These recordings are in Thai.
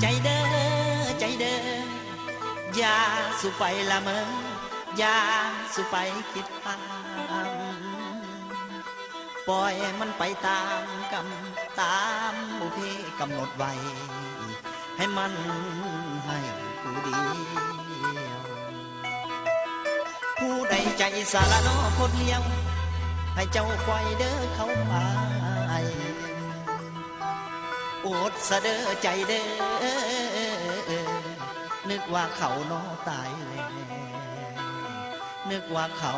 ใจเด้อใจเด้อยาสุไปละเมอยาสุไปคิดตามปล่อยมันไปตามกรรมตามบุเพกำหนดไว้ ให้มันให้ผู้เดียวผู้ใดใจสารนอคนเลี้ยวให้เจ้าควายเด้อเขาไป โอดสะเด้อใจเด้อนึกว่าเขานอตายแล้วนึกว่าเขา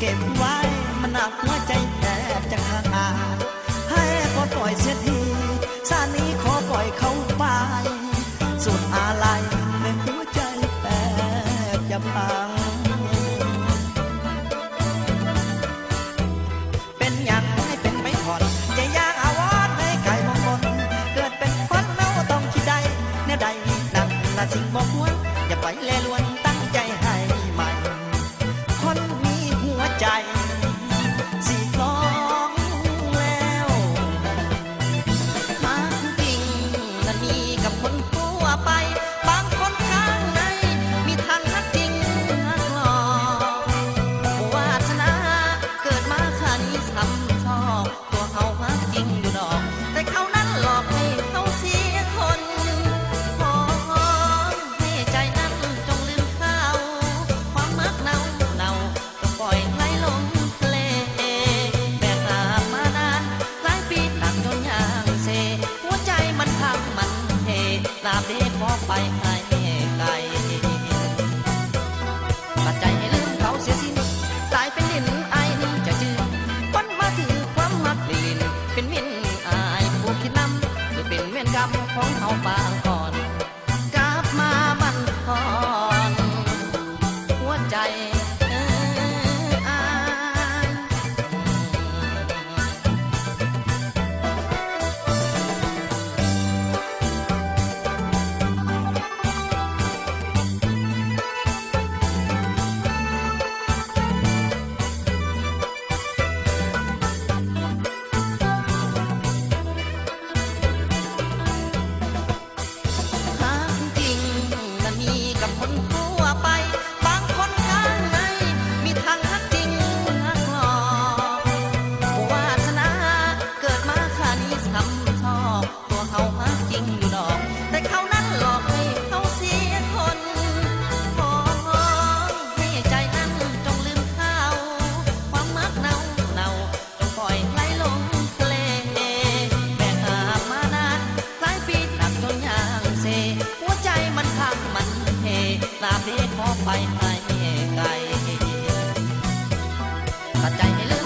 เก็บไว้ มันหนักหัวใจแทบจะขาดให้ก็ปล่อยเสียทีซานี้ขอปล่อยเขาไป สุดอะไรในหัวใจแทบจะพัง เป็นอย่างให้เป็นไม่ผ่อนจยากอาวอดให้ไก่มงมนเกิดเป็นคนเล่าต้องคิดใดเนี่ยใดนักละสิ่งบอกควรอย่าไปเล่ลวน กรรมของเขาบางก็ But